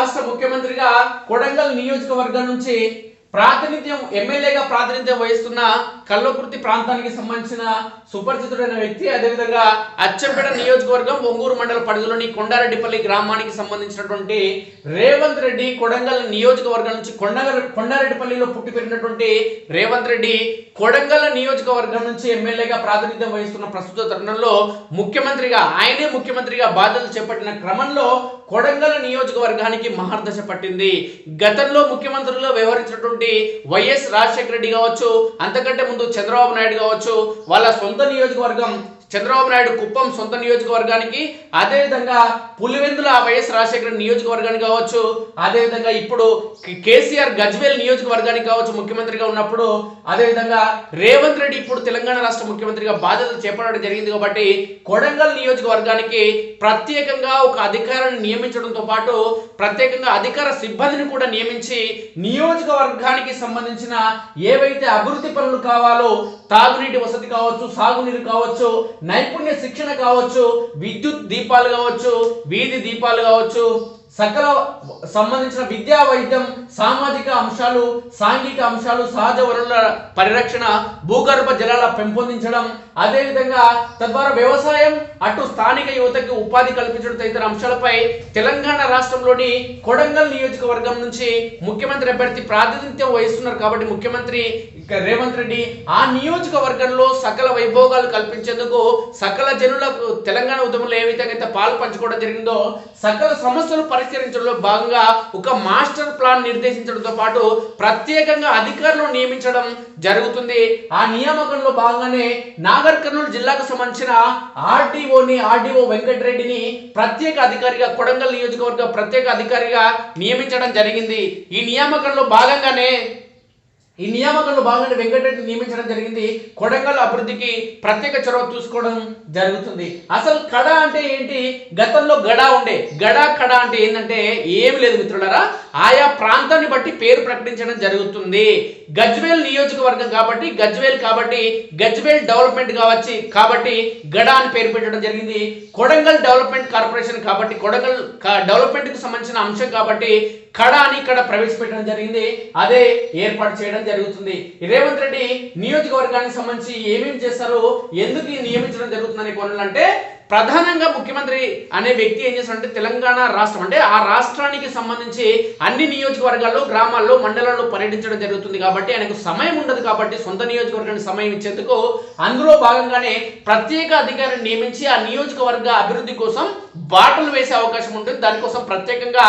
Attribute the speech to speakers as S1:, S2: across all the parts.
S1: రాష్ట్ర ముఖ్యమంత్రిగా కొడంగల్ నియోజకవర్గం నుంచి ప్రాతినిధ్యం ఎమ్మెల్యేగా ప్రాతినిధ్యం వహిస్తున్న కల్వకుర్తి ప్రాంతానికి సంబంధించిన సుపరిచితుడైన వ్యక్తి అదేవిధంగా అచ్చంపేట నియోజకవర్గం ఒంగూరు మండల పరిధిలోని కొండారెడ్డిపల్లి గ్రామానికి సంబంధించినటువంటి రేవంత్ రెడ్డి కొడంగల్ నియోజకవర్గం నుంచి కొండగల్ కొండారెడ్డిపల్లిలో పుట్టి పెరిగినటువంటి రేవంత్ రెడ్డి కొడంగల్ నియోజకవర్గం నుంచి ఎమ్మెల్యేగా ప్రాతినిధ్యం వహిస్తున్న ప్రస్తుత తరుణంలో ముఖ్యమంత్రిగా ఆయనే ముఖ్యమంత్రిగా బాధ్యతలు చేపట్టిన క్రమంలో కొడంగల్ నియోజకవర్గానికి మహర్దశ పట్టింది. గతంలో ముఖ్యమంత్రులుగా వ్యవహరించినటువంటి వైఎస్ రాజశేఖర రెడ్డి కావచ్చు అంతకంటే ముందు చంద్రబాబు నాయుడు కావచ్చు వాళ్ళ సొంత నియోజకవర్గం చంద్రబాబు నాయుడు కుప్పం సొంత నియోజకవర్గానికి అదేవిధంగా పులివెందుల వైఎస్ రాజశేఖర నియోజకవర్గానికి కావచ్చు అదేవిధంగా ఇప్పుడు కేసీఆర్ గజ్వేల్ నియోజకవర్గానికి కావచ్చు ముఖ్యమంత్రిగా ఉన్నప్పుడు అదేవిధంగా రేవంత్ రెడ్డి ఇప్పుడు తెలంగాణ రాష్ట్ర ముఖ్యమంత్రిగా బాధ్యతలు చేపట్టడం జరిగింది కాబట్టి కొడంగల్ నియోజకవర్గానికి ప్రత్యేకంగా ఒక అధికారాన్ని నియమించడంతో పాటు ప్రత్యేకంగా అధికార సిబ్బందిని కూడా నియమించి నియోజకవర్గానికి సంబంధించిన ఏవైతే అభివృద్ధి పనులు కావాలో తాగునీటి వసతి కావచ్చు సాగునీరు కావచ్చు నైపుణ్య శిక్షణ కావచ్చు విద్యుత్ దీపాలు కావచ్చు వీధి దీపాలు కావచ్చు సకల సంబంధించిన విద్యా వైద్యం సామాజిక అంశాలు సాంఘిక అంశాలు సహజ వనరుల పరిరక్షణ భూగర్భ జలాల పెంపొందించడం అదేవిధంగా తద్వారా వ్యవసాయం అటు స్థానిక యువతకు ఉపాధి కల్పించడం తదితర అంశాలపై తెలంగాణ రాష్ట్రంలోని కొడంగల్ నియోజకవర్గం నుంచి ముఖ్యమంత్రి అభ్యర్థి ప్రాతినిధ్యం వహిస్తున్నారు కాబట్టి ముఖ్యమంత్రి రేవంత్ రెడ్డి ఆ నియోజకవర్గంలో సకల వైభోగాలు కల్పించేందుకు సకల జనులకు తెలంగాణ ఉద్యమంలో ఏ విధంగా అయితే పాలు పంచుకోవడం జరిగిందో సకల సమస్యలు పరిష్కరించడంలో భాగంగా ఒక మాస్టర్ ప్లాన్ నిర్దేశించడంతో పాటు ప్రత్యేకంగా అధికారులను నియమించడం జరుగుతుంది. ఆ నియామకంలో భాగంగానే నా నాగర్ కర్నూలు జిల్లాకు సంబంధించిన ఆర్డీఓని ఆర్డీఓ వెంకటరెడ్డిని ప్రత్యేక అధికారిగా కొడంగల్ నియోజకవర్గ ప్రత్యేక అధికారిగా నియమించడం జరిగింది. ఈ నియామకంలో భాగంగానే ఈ నియామకంలో భాగంగా వెంకటరెడ్డి నియమించడం జరిగింది. కొడంగల్ అభివృద్ధికి ప్రత్యేక చొరవ చూసుకోవడం జరుగుతుంది. అసలు కడ అంటే ఏంటి? గతంలో గడ ఉండే. గడ కడ అంటే ఏంటంటే ఏమి లేదు మిత్రులారా. ఆయా ప్రాంతాన్ని బట్టి పేరు ప్రకటించడం జరుగుతుంది. గజ్వేల్ నియోజకవర్గం కాబట్టి గజ్వేల్ కాబట్టి గజ్వేల్ డెవలప్మెంట్ కావచ్చు కాబట్టి గడ అని పేరు పెట్టడం జరిగింది. కొడంగల్ డెవలప్మెంట్ కార్పొరేషన్ కాబట్టి కొడంగల్ డెవలప్మెంట్కి సంబంధించిన అంశం కాబట్టి కడ అని ఇక్కడ ప్రవేశపెట్టడం జరిగింది. అదే ఏర్పాటు చేయడం జరుగుతుంది. రేవంత్ రెడ్డి నియోజకవర్గానికి సంబంధించి ఏమేమి చేస్తారు ఎందుకు నియమించడం జరుగుతుందనే కొనలు అంటే ప్రధానంగా ముఖ్యమంత్రి అనే వ్యక్తి ఏం చేస్తారంటే తెలంగాణ రాష్ట్రం. అంటే ఆ రాష్ట్రానికి సంబంధించి అన్ని నియోజకవర్గాల్లో గ్రామాల్లో మండలాల్లో పర్యటించడం జరుగుతుంది కాబట్టి ఆయనకు సమయం ఉండదు కాబట్టి సొంత నియోజకవర్గానికి సమయం ఇచ్చేందుకు అందులో భాగంగానే ప్రత్యేక అధికారిని నియమించి ఆ నియోజకవర్గ అభివృద్ధి కోసం బాటలు వేసే అవకాశం ఉంటుంది. దానికోసం ప్రత్యేకంగా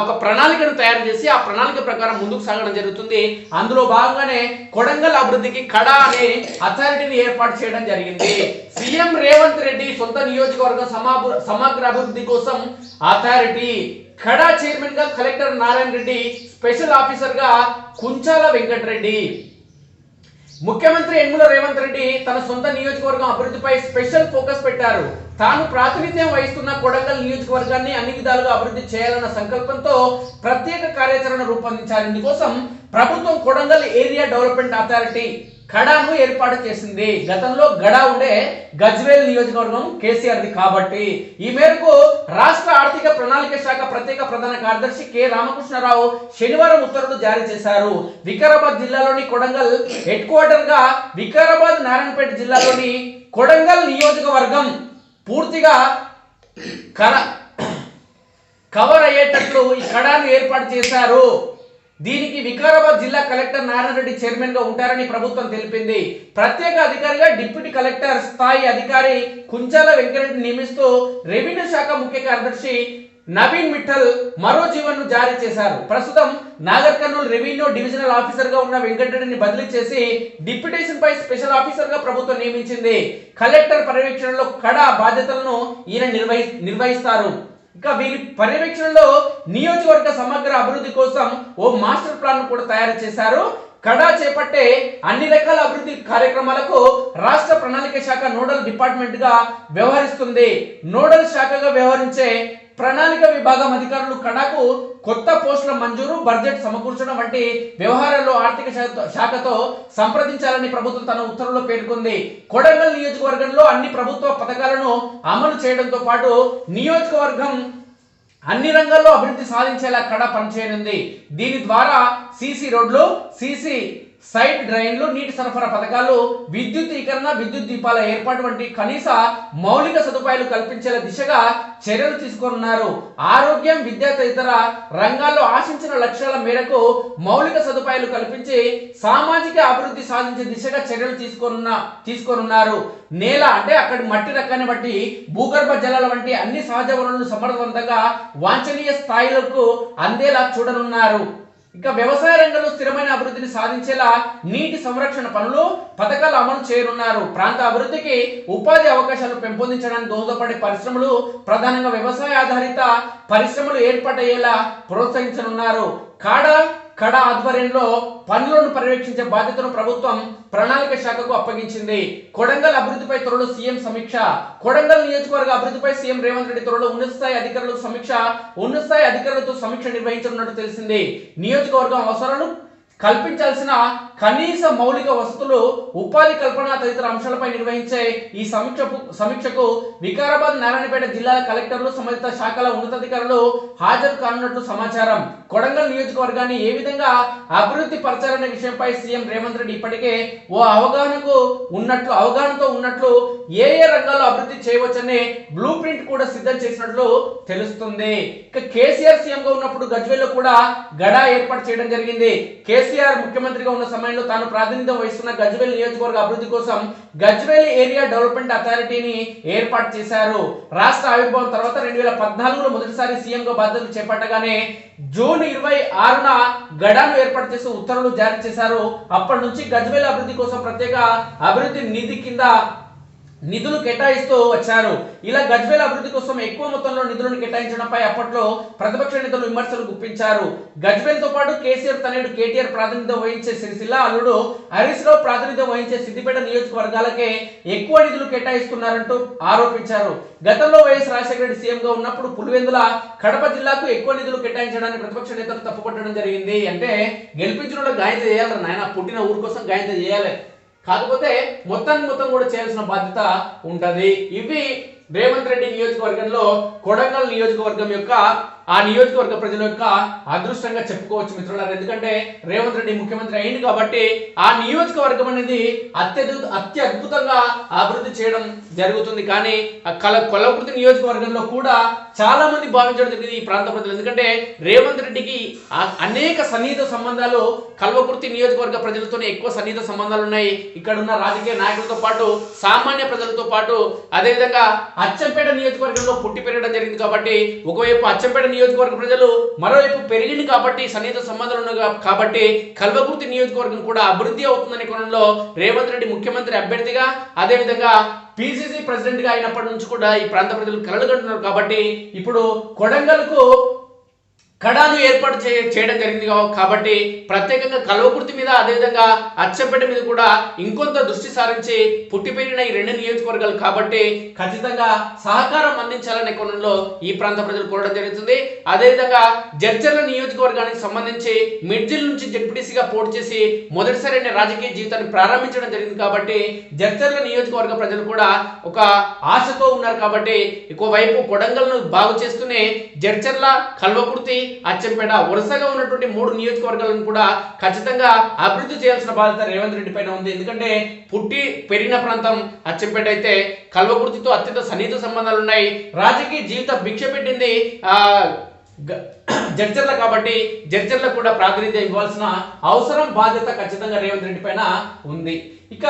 S1: ఒక ప్రణాళికను తయారు చేసి ఆ ప్రణాళిక ప్రకారం ముందుకు సాగడం జరుగుతుంది. అందులో భాగంగానే కొడంగల్ అభివృద్ధికి కడ అనే అథారిటీని ఏర్పాటు చేయడం జరిగింది. సీఎం రేవంత్ రెడ్డి సొంత నియోజకవర్గం సమగ్ర అభివృద్ధి కోసం అథారిటీ కడా చైర్మన్గా కలెక్టర్ నారాయణ రెడ్డి స్పెషల్ ఆఫీసర్గా కుంచాల వెంకటరెడ్డి. ముఖ్యమంత్రి యనమల రేవంత్ రెడ్డి తన సొంత నియోజకవర్గం అభివృద్ధిపై స్పెషల్ ఫోకస్ పెట్టారు. తాను ప్రాతినిధ్యం వహిస్తున్న కొడంగల్ నియోజకవర్గాన్ని అన్ని విధాలుగా అభివృద్ధి చేయాలన్న సంకల్పంతో ప్రత్యేక కార్యాచరణ రూపొందించారు. ఇందుకోసం ప్రభుత్వం కొడంగల్ ఏరియా డెవలప్మెంట్ అథారిటీ కడాను ఏర్పాటు చేసింది. గతంలో గడా ఉండే గజ్వేల్ నియోజకవర్గం కేసీఆర్ది కాబట్టి. ఈ మేరకు రాష్ట్ర ఆర్థిక ప్రణాళిక శాఖ ప్రత్యేక ప్రధాన కార్యదర్శి కె రామకృష్ణరావు శనివారం ఉత్తర్వులు జారీ చేశారు. వికారాబాద్ జిల్లాలోని కొడంగల్ హెడ్ క్వార్టర్గా వికారాబాద్ నారాయణపేట జిల్లాలోని కొడంగల్ నియోజకవర్గం పూర్తిగా కర కవర్ అయ్యేటట్లు ఈ కడాను ఏర్పాటు చేశారు. దీనికి వికారాబాద్ జిల్లా కలెక్టర్ నారాయణ రెడ్డి చైర్మన్గా ఉంటారని ప్రభుత్వం తెలిపింది. ప్రత్యేక అధికారిగా డిప్యూటీ కలెక్టర్ స్థాయి అధికారి కుంచాల వెంకరెడ్డి నియమిస్తూ రెవెన్యూ శాఖ ముఖ్య కార్యదర్శి నవీన్ మిఠల్ మరో జీవన్ను జారీ చేశారు. ప్రస్తుతం నాగర్ కర్నూలు రెవెన్యూ డివిజనల్ ఆఫీసర్గా ఉన్న వెంకటరెడ్డిని బదిలీ చేసి డిప్యూటేషన్ పై స్పెషల్ ఆఫీసర్గా ప్రభుత్వం నియమించింది. కలెక్టర్ పర్యవేక్షణలో కడా బాధ్యతలను ఈయన నిర్వహి నిర్వహిస్తారు. ఇంకా వీరి పర్యవేక్షణలో నియోజకవర్గ సమగ్ర అభివృద్ధి కోసం ఓ మాస్టర్ ప్లాన్ కూడా తయారు చేశారు. కడా చేపట్టే అన్ని రకాల అభివృద్ధి కార్యక్రమాలకు రాష్ట్ర ప్రణాళిక శాఖ నోడల్ డిపార్ట్మెంట్గా వ్యవహరిస్తుంది. నోడల్ శాఖగా వ్యవహరించే ప్రణాళిక విభాగం అధికారులు కడాకు కొత్త పోస్టుల మంజూరు బడ్జెట్ సమకూర్చడం వంటి వ్యవహారాల్లో ఆర్థిక శాఖతో- శాఖతో సంప్రదించాలని ప్రభుత్వం తన ఉత్తర్వులో పేర్కొంది. కొడంగల్ నియోజకవర్గంలో అన్ని ప్రభుత్వ పథకాలను అమలు చేయడంతో పాటు నియోజకవర్గం అన్ని రంగాల్లో అభివృద్ధి సాధించేలా కడ పనిచేయనుంది. దీని ద్వారా సీసీ రోడ్లు సీసీ సైడ్ డ్రైన్లు నీటి సరఫరా పథకాలు విద్యుద్దీకరణ విద్యుత్ దీపాల ఏర్పాటు వంటి కనీస మౌలిక సదుపాయాలు కల్పించేలా దిశగా చర్యలు తీసుకోనున్నారు. ఆరోగ్యం విద్య తదితర రంగాల్లో ఆశించిన లక్ష్యాల మేరకు మౌలిక సదుపాయాలు కల్పించి సామాజిక అభివృద్ధి సాధించే దిశగా చర్యలు తీసుకోనున్న తీసుకోనున్నారు. నేల అంటే అక్కడి మట్టి రకాన్ని బట్టి భూగర్భ జలాల వంటి అన్ని సహజ వనరులను సమర్థవంతంగా వాంఛనీయ స్థాయిలకు అందేలా చూడనున్నారు. ఇంకా వ్యవసాయ రంగంలో స్థిరమైన అభివృద్ధిని సాధించేలా నీటి సంరక్షణ పనులు పథకాలు అమలు చేయనున్నారు. ప్రాంత అభివృద్ధికి ఉపాధి అవకాశాలు పెంపొందించడానికి దోహదపడే పరిశ్రమలు ప్రధానంగా వ్యవసాయ ఆధారిత పరిశ్రమలు ఏర్పాటయ్యేలా ప్రోత్సహించనున్నారు. కాడ కడ ఆధ్వర్యంలో పనులను పర్యవేక్షించే బాధ్యతను ప్రభుత్వం ప్రణాళిక శాఖకు అప్పగించింది. కొడంగల్ అభివృద్ధిపై త్వరలో సీఎం సమీక్ష. కొడంగల్ నియోజకవర్గ అభివృద్ధిపై సీఎం రేవంత్ రెడ్డి త్వరలో ఉన్నత స్థాయి అధికారులకు సమీక్ష. ఉన్నత స్థాయి అధికారులతో సమీక్ష నిర్వహించనున్నట్టు తెలిసింది. నియోజకవర్గం అవసరాలు కల్పించాల్సిన కనీస మౌలిక వసతులు ఉపాధి కల్పన తదితర అంశాలపై నిర్వహించే ఈ సమీక్షకు సమీక్షకు వికారాబాద్ నారాయణపేట జిల్లాల కలెక్టర్లు సంబంధిత శాఖల ఉన్నతాధికారులు హాజరు కానున్నట్లు సమాచారం. కొడంగల్ నియోజకవర్గాన్ని ఏ విధంగా అభివృద్ధి పరచాలనే విషయంపై సీఎం రేవంత్ రెడ్డి ఇప్పటికే ఓ అవగాహనకు ఉన్నట్లు అవగాహనతో ఉన్నట్లు ఏ ఏ రంగాల్లో అభివృద్ధి చేయవచ్చనే బ్లూ ప్రింట్ కూడా సిద్ధం చేసినట్లు తెలుస్తుంది. ఇక కేసీఆర్ సీఎంగా ఉన్నప్పుడు గజ్వేల్లో కూడా గడా ఏర్పాటు చేయడం జరిగింది. కేసీఆర్ ముఖ్యమంత్రిగా ఉన్న సమయంలో తాను ప్రాతినిధ్యం వహిస్తున్న గజ్వేల్ నియోజకవర్గ అభివృద్ధి కోసం గజ్వేల్ ఏరియా డెవలప్మెంట్ అథారిటీని ఏర్పాటు చేశారు. రాష్ట్ర ఆవిర్భావం తర్వాత రెండు వేల పద్నాలుగులో మొదటిసారి సీఎంగా బాధ్యతలు చేపట్టగానే జూన్ ఇరవై ఆరున గడాను ఏర్పాటు చేసి ఉత్తర్వులు జారీ చేశారు. అప్పటి నుంచి గజ్వేల్ అభివృద్ధి కోసం ప్రత్యేక అభివృద్ధి నిధి కింద నిధులు కేటాయిస్తూ వచ్చారు. ఇలా గజ్వేల్ అభివృద్ధి కోసం ఎక్కువ మొత్తంలో నిధులను కేటాయించడంపై అప్పట్లో ప్రతిపక్ష నేతలు విమర్శలు గుప్పించారు. గజ్వేల్తో పాటు కేసీఆర్ తనయుడు కేటీఆర్ ప్రాతినిధ్యం వహించే సిరిసిల్ల అల్లుడు హరీష్ రావు ప్రాతినిధ్యం వహించే సిద్దిపేట నియోజకవర్గాలకే ఎక్కువ నిధులు కేటాయిస్తున్నారంటూ ఆరోపించారు. గతంలో వైఎస్ రాజశేఖర రెడ్డి సీఎంగా ఉన్నప్పుడు పులివెందుల కడప జిల్లాకు ఎక్కువ నిధులు కేటాయించడానికి ప్రతిపక్ష నేతలు తప్పుపట్టడం జరిగింది. అంటే గెలిపించిన గాయత చేయాలి నాయన పుట్టిన ఊరు కోసం గాయత చేయాలి. కాకపోతే మొత్తాన్ని మొత్తం కూడా చేయాల్సిన బాధ్యత ఉంటుంది. ఇవి రేవంత్ రెడ్డి నియోజకవర్గంలో కొడంగల్ నియోజకవర్గం యొక్క ఆ నియోజకవర్గ ప్రజల యొక్క అదృష్టంగా చెప్పుకోవచ్చు మిత్రులారు. ఎందుకంటే రేవంత్ రెడ్డి ముఖ్యమంత్రి అయింది కాబట్టి ఆ నియోజకవర్గం అనేది అత్యద్భుత అత్యద్భుతంగా అభివృద్ధి చేయడం జరుగుతుంది. కానీ కల కొలకృతి నియోజకవర్గంలో కూడా చాలా మంది భావించడం జరిగింది ఈ ప్రాంత ప్రజలు. ఎందుకంటే రేవంత్ రెడ్డికి అనేక సన్నిహిత సంబంధాలు కల్వకుర్తి నియోజకవర్గ ప్రజలతోనే ఎక్కువ సన్నిహిత సంబంధాలు ఉన్నాయి. ఇక్కడ ఉన్న రాజకీయ నాయకులతో పాటు సామాన్య ప్రజలతో పాటు అదేవిధంగా అచ్చంపేట నియోజకవర్గంలో పుట్టి పెరగడం జరిగింది కాబట్టి ఒకవైపు అచ్చంపేట నియోజకవర్గ ప్రజలు మరోవైపు పెరిగింది కాబట్టి సన్నిహిత సంబంధాలు ఉన్నాయి కాబట్టి కల్వకుర్తి నియోజకవర్గం కూడా అభివృద్ధి అవుతుందనే కోణంలో రేవంత్ రెడ్డి ముఖ్యమంత్రి అభ్యర్థిగా అదేవిధంగా పిసిసి ప్రెసిడెంట్గా అయినప్పటి నుంచి కూడా ఈ ప్రాంత ప్రజలు కలలుగంటున్నారు కాబట్టి ఇప్పుడు కొడంగల్కు కడాను ఏర్పాటు చే చేయడం జరిగింది కాబట్టి ప్రత్యేకంగా కలవకుర్తి మీద అదేవిధంగా అచ్చంపేట మీద కూడా ఇంకొంత దృష్టి సారించి పుట్టిపెరిగిన ఈ రెండు నియోజకవర్గాలు కాబట్టి ఖచ్చితంగా సహకారం అందించాలనే కోణంలో ఈ ప్రాంత ప్రజలు కోరడం జరుగుతుంది. అదేవిధంగా జడ్చర్ల నియోజకవర్గానికి సంబంధించి మిడ్జిల్ నుంచి జడ్పీటీసీగా పోటీ చేసి మొదటిసారి రాజకీయ జీవితాన్ని ప్రారంభించడం జరిగింది కాబట్టి జడ్చర్ల నియోజకవర్గ ప్రజలు కూడా ఒక ఆశతో ఉన్నారు కాబట్టి ఇంకోవైపు కొడంగల్ను బాగు చేస్తూనే జడ్చర్ల కల్వకుర్తి అచ్చంపేట వరుసగా ఉన్నటువంటి మూడు నియోజకవర్గాలను కూడా ఖచ్చితంగా అభివృద్ధి చేయాల్సిన బాధ్యత రేవంత్ రెడ్డి పైన ఉంది. ఎందుకంటే పుట్టి పెరిగిన ప్రాంతం అచ్చంపేట అయితే కల్వకుర్తితో అత్యంత సన్నిహిత సంబంధాలు ఉన్నాయి. రాజకీయ జీవిత భిక్ష పెట్టింది ఆ కాబట్టి జడ్జర్లకు కూడా ప్రాతినిధ్యం ఇవ్వాల్సిన అవసరం బాధ్యత ఖచ్చితంగా రేవంత్ రెడ్డి పైన ఉంది. ఇక